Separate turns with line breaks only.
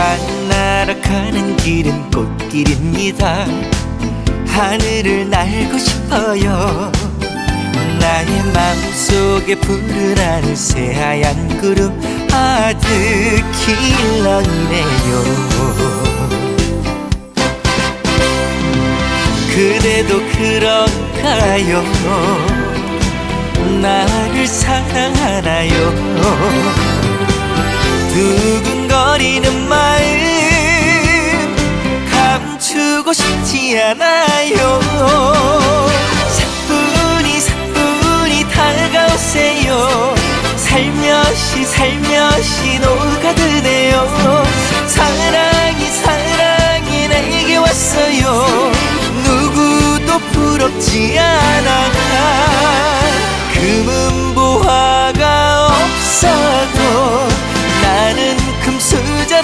만나러 가는 길은 꽃길입니다. 하늘을 날고 싶어요. 나의 마음속에 하는 새하얀 구름 아득힐러이네요. 그대도 그런가요? 나를 사랑하나요 주고 싶지 않아요. 사뿐히 사뿐히 다가오세요. 살며시 살며시 녹아드네요. 사랑이 사랑이 내게 왔어요. 누구도 부럽지 않아 금은보화가 없어도 나는 금수저